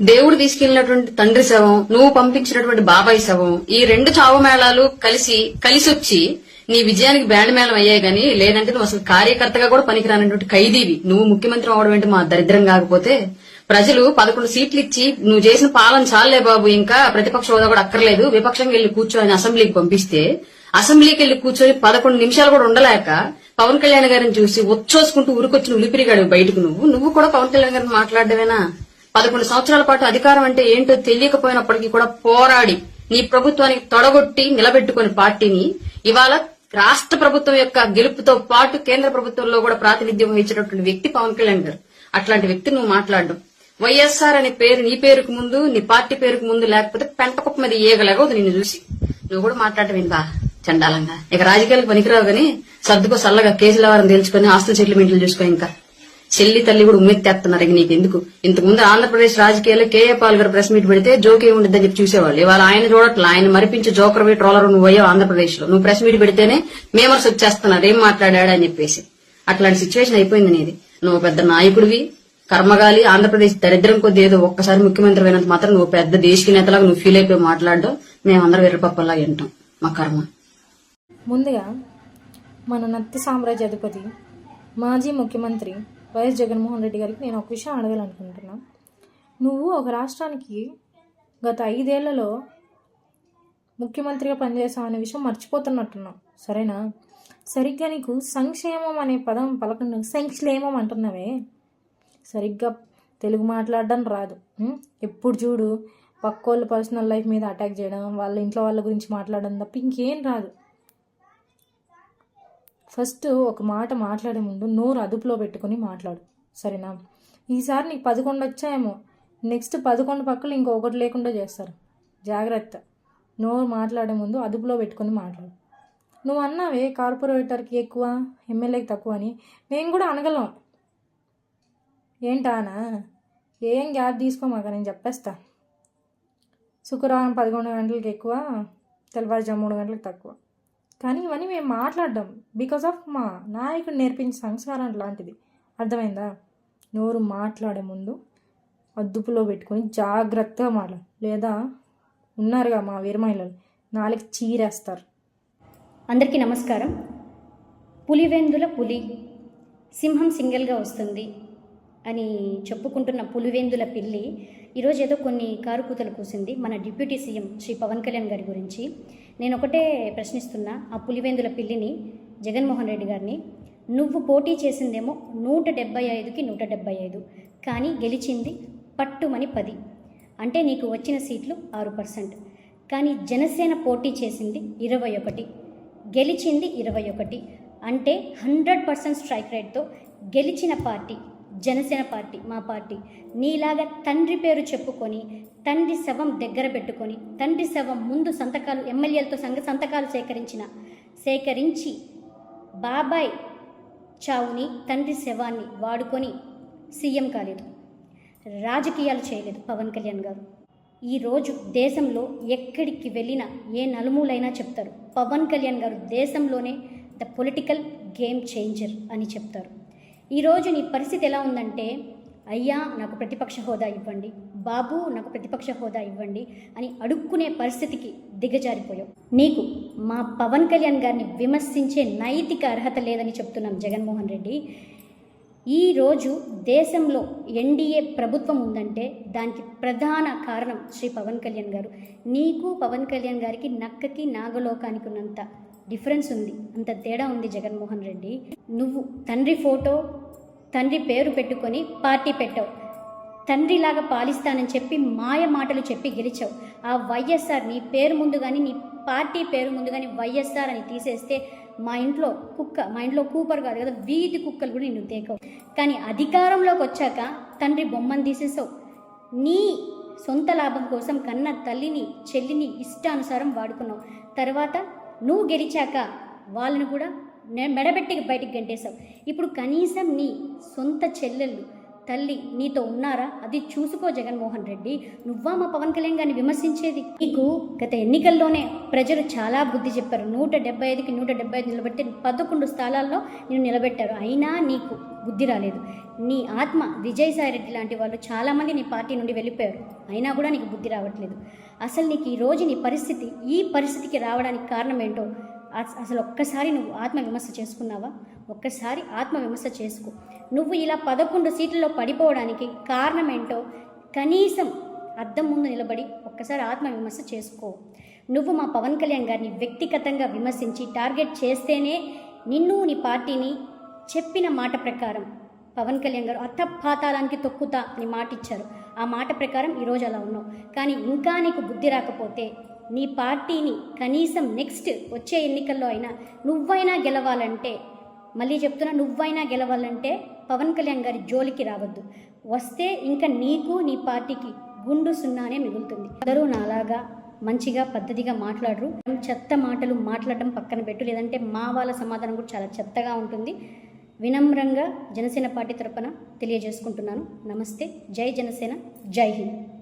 దేవుడు తీసుకెళ్ళినటువంటి తండ్రి శవం నువ్వు పంపించినటువంటి బాబాయ్ శవం ఈ రెండు చావు మేళాలు కలిసి కలిసి వచ్చి నీ విజయానికి బ్యాండ్ మేళం అయ్యాయి కానీ లేదంటే నువ్వు అసలు కార్యకర్తగా కూడా పనికిరానటువంటి ఖైదీవి. నువ్వు ముఖ్యమంత్రి అవడం ఏంటి మా దరిద్రం కాకపోతే ప్రజలు పదకొండు సీట్లు ఇచ్చి నువ్వు చేసిన పాలన చాలే బాబు ఇంకా ప్రతిపక్ష హోదా కూడా అక్కర్లేదు విపక్షంగా వెళ్ళి కూర్చొని అసెంబ్లీకి పంపిస్తే అసెంబ్లీకి వెళ్ళి కూర్చొని పదకొండు నిమిషాలు కూడా ఉండలేక పవన్ కళ్యాణ్ గారిని చూసి వచ్చోసుకుంటూ ఉరికొచ్చిన ఉలిపిరిగాడు బయటకు నువ్వు. నువ్వు కూడా పవన్ కళ్యాణ్ గారిని మాట్లాడడమేనా? పదకొండు సంవత్సరాల పాటు అధికారం అంటే ఏంటో తెలియకపోయినప్పటికీ కూడా పోరాడి నీ ప్రభుత్వానికి తొడగొట్టి నిలబెట్టుకుని పార్టీని ఇవాళ రాష్ట్ర ప్రభుత్వం యొక్క గెలుపుతో పాటు కేంద్ర ప్రభుత్వంలో కూడా ప్రాతినిధ్యం వహించినటువంటి వ్యక్తి పవన్ కళ్యాణ్ గారు. అట్లాంటి వ్యక్తి నువ్వు మాట్లాడడం వైఎస్ఆర్ అనే పేరు నీ పేరుకు ముందు నీ పార్టీ పేరుకు ముందు లేకపోతే పెంటకుప్ప మీద ఏగలేగదు నిన్ను చూసి. నువ్వు కూడా మాట్లాడటం బా చండాలంగా? ఇక రాజకీయాలకు పనికిరావు కానీ సర్దుకో సల్లగా కేసుల వారం తెలుసుకొని ఆస్తుల సెటిల్మెంట్లు చూసుకో ఇంకా. చెల్లి తల్లి కూడా ఉమ్మెత్తేస్తున్నారు ఇక నీకు ఎందుకు? ఇంతకు ముందు ఆంధ్రప్రదేశ్ రాజకీయాల్లో కేఏ పాల్ గారు ప్రెస్ మీట్ పెడితే జోకే ఉండదని చెప్పి చూసేవాళ్ళు. ఇవాళ ఆయన చూడట్లా ఆయన మరిపించి జోకర్ ట్రోలర్ నువ్వు అయ్యో ఆంధ్రప్రదేశ్లో నువ్వు ప్రెస్ మీట్ పెడితేనే మేమర్స్ వచ్చేస్తున్నారు ఏం మాట్లాడాడు అని చెప్పేసి. అట్లాంటి సిచ్యువేషన్ అయిపోయింది నీది. నువ్వు పెద్ద నాయకుడివి కర్మగాలి ఆంధ్రప్రదేశ్ దరిద్రం కొద్ది ఏదో ఒక్కసారి ముఖ్యమంత్రి అయినంత మాత్రం నువ్వు పెద్ద దేశకి నేతలాగా నువ్వు ఫీల్ అయిపోయి మాట్లాడడం మేమందరం వెర్రపప్పలా వింటాం. మా కర్మ. ముందుగా మన నత్తి సామ్రాజ్యాధిపతి మాజీ ముఖ్యమంత్రి వైఎస్ జగన్మోహన్ రెడ్డి గారికి నేను ఒక విషయం అడగాలనుకుంటున్నా. నువ్వు ఒక రాష్ట్రానికి గత ఐదేళ్ళలో ముఖ్యమంత్రిగా పనిచేసావు అనే విషయం మర్చిపోతున్నట్టున్నావు. సరేనా? సరిగ్గా నీకు సంక్షేమం అనే పదం పలకండి సంక్షేమం అంటున్నావే. సరిగ్గా తెలుగు మాట్లాడడం రాదు. ఎప్పుడు చూడు పక్కోళ్ళు పర్సనల్ లైఫ్ మీద అటాక్ చేయడం వాళ్ళ ఇంట్లో వాళ్ళ గురించి మాట్లాడడం తప్ప ఇంకేం రాదు. ఫస్ట్ ఒక మాట మాట్లాడే ముందు నోరు అదుపులో పెట్టుకొని మాట్లాడు. సరేనా? ఈసారి నీకు పదకొండు వచ్చాయేమో. నెక్స్ట్ పదకొండు పక్కలు ఇంకొకటి లేకుండా చేస్తారు. జాగ్రత్త. నోరు మాట్లాడే ముందు అదుపులో పెట్టుకొని మాట్లాడు. నువ్వు అన్నావే కార్పొరేటర్కి ఎక్కువ ఎమ్మెల్యేకి తక్కువ అని. మేము కూడా అనగలం ఏంటానా ఏం గ్యాప్ తీసుకోమాక నేను చెప్పేస్తా. శుక్రవారం పదకొండు గంటలకి ఎక్కువ తెల్లవారుజాము మూడు గంటలకు తక్కువ. కానీ ఇవన్నీ మేము మాట్లాడడం బికాస్ ఆఫ్ మా నాయకుడు నేర్పించిన సంస్కారం లాంటిది. అర్థమైందా? నోరు మాట్లాడే ముందు అదుపులో పెట్టుకొని జాగ్రత్తగా మాట్లాడు. లేదా ఉన్నారుగా మా వీరమహిళలు నాలుగు చీరేస్తారు. అందరికీ నమస్కారం. పులివెందుల పులి సింహం సింగిల్గా వస్తుంది. అని చెప్పుకుంటున్న పులివేందుల పిల్లి ఈరోజు ఏదో కొన్ని కారుకూతలు కూసింది మన డిప్యూటీ సీఎం శ్రీ పవన్ కళ్యాణ్ గారి గురించి. నేను ఒకటే ప్రశ్నిస్తున్నా ఆ పులివేందుల పిల్లిని జగన్మోహన్ రెడ్డి గారిని. నువ్వు పోటీ చేసిందేమో నూట డెబ్బై ఐదుకి నూట డెబ్బై ఐదు కానీ గెలిచింది పట్టుమని పది. అంటే నీకు వచ్చిన సీట్లు ఆరు పర్సెంట్. కానీ జనసేన పోటీ చేసింది ఇరవై ఒకటి గెలిచింది ఇరవై ఒకటి. అంటే హండ్రెడ్ పర్సెంట్ స్ట్రైక్ రేట్తో గెలిచిన పార్టీ జనసేన పార్టీ మా పార్టీ. నీలాగా తండ్రి పేరు చెప్పుకొని తండ్రి శవం దగ్గర పెట్టుకొని తండ్రి శవం ముందు సంతకాలు ఎమ్మెల్యేలతో సంఘ సంతకాలు సేకరించిన సేకరించి బాబాయ్ చావుని తండ్రి శవాన్ని వాడుకొని సీఎం కాలేదు. రాజకీయాలు చేయలేదు పవన్ కళ్యాణ్ గారు. ఈరోజు దేశంలో ఎక్కడికి వెళ్ళినా ఏ నలుమూలైనా చెప్తారు. పవన్ కళ్యాణ్ గారు దేశంలోనే ద పొలిటికల్ గేమ్ చేంజర్ అని చెప్తారు. ఈరోజు నీ పరిస్థితి ఎలా ఉందంటే అయ్యా నాకు ప్రతిపక్ష హోదా ఇవ్వండి బాబు నాకు ప్రతిపక్ష హోదా ఇవ్వండి అని అడుక్కునే పరిస్థితికి దిగజారిపోయావు. నీకు మా పవన్ కళ్యాణ్ గారిని విమర్శించే నైతిక అర్హత లేదని చెప్తున్నాం జగన్మోహన్ రెడ్డి. ఈరోజు దేశంలో ఎన్డీఏ ప్రభుత్వం ఉందంటే దానికి ప్రధాన కారణం శ్రీ పవన్ కళ్యాణ్ గారు. నీకు పవన్ కళ్యాణ్ గారికి నక్కకి నాగలోకానికి ఉన్నంత డిఫరెన్స్ ఉంది. అంత తేడా ఉంది జగన్మోహన్ రెడ్డి. నువ్వు తండ్రి ఫోటో తండ్రి పేరు పెట్టుకొని పార్టీ పెట్టావు. తండ్రిలాగా పాలిస్తానని చెప్పి మాయ మాటలు చెప్పి గెలిచావు. ఆ వైఎస్ఆర్ నీ పేరు ముందు కానీ నీ పార్టీ పేరు ముందు కానీ వైఎస్ఆర్ అని తీసేస్తే మా ఇంట్లో కుక్క మా ఇంట్లో కూపర్ కాదు కదా వీధి కుక్కలు కూడా నిన్ను తేకవు. కానీ అధికారంలోకి వచ్చాక తండ్రి బొమ్మను తీసేసావు. నీ సొంత లాభం కోసం కన్న తల్లిని చెల్లిని ఇష్టానుసారం వాడుకున్నావు. తర్వాత నువ్వు గెలిచాక వాళ్ళని కూడా మెడబెట్టి బయటికి గంటేశావు. ఇప్పుడు కనీసం నీ సొంత చెల్లెళ్ళు తల్లి నీతో ఉన్నారా? అది చూసుకో జగన్మోహన్ రెడ్డి. నువ్వా మా పవన్ కళ్యాణ్ గారిని విమర్శించేది? నీకు గత ఎన్నికల్లోనే ప్రజలు చాలా బుద్ధి చెప్పారు. నూట డెబ్బై ఐదుకి నూట డెబ్బై ఐదు నిలబెట్టి పదకొండు స్థానాల్లో నేను నిలబెట్టారు. అయినా నీకు బుద్ధి రాలేదు. నీ ఆత్మ విజయసాయి రెడ్డి లాంటి వాళ్ళు చాలామంది నీ పార్టీ నుండి వెళ్ళిపోయారు. అయినా కూడా నీకు బుద్ధి రావట్లేదు. అసలు నీకు ఈ రోజు నీ పరిస్థితి ఈ పరిస్థితికి రావడానికి కారణం ఏంటో అసలు ఒక్కసారి నువ్వు ఆత్మవిమర్శ చేసుకున్నావా? ఒక్కసారి ఆత్మవిమర్శ చేసుకో. నువ్వు ఇలా పదకొండు సీట్లలో పడిపోవడానికి కారణం ఏంటో కనీసం అద్దం ముందు నిలబడి ఒక్కసారి ఆత్మవిమర్శ చేసుకో. నువ్వు మా పవన్ కళ్యాణ్ గారిని వ్యక్తిగతంగా విమర్శించి టార్గెట్ చేస్తేనే నిన్ను నీ పార్టీని చెప్పిన మాట ప్రకారం పవన్ కళ్యాణ్ గారు అత్తపాతాళానికి తొక్కుతా అని మాట ఇచ్చారు ఆ మాట ప్రకారం ఈరోజు అలా ఉన్నావు. కానీ ఇంకా నీకు బుద్ధి రాకపోతే నీ పార్టీని కనీసం నెక్స్ట్ వచ్చే ఎన్నికల్లో అయినా నువ్వైనా గెలవాలంటే మళ్ళీ చెప్తున్నా నువ్వైనా గెలవాలంటే పవన్ కళ్యాణ్ గారి జోలికి రావద్దు. వస్తే ఇంకా నీకు నీ పార్టీకి గుండు సున్నానే మిగులుతుంది. అందరూ నాలాగా మంచిగా పద్ధతిగా మాట్లాడరు. చెత్త మాటలు మాట్లాడడం పక్కన పెట్టు. లేదంటే మా వాళ్ళ సమాధానం కూడా చాలా చెత్తగా ఉంటుంది. వినమ్రంగా జనసేన పార్టీ తరపున తెలియజేసుకుంటున్నాను. నమస్తే. జై జనసేన. జై హింద్.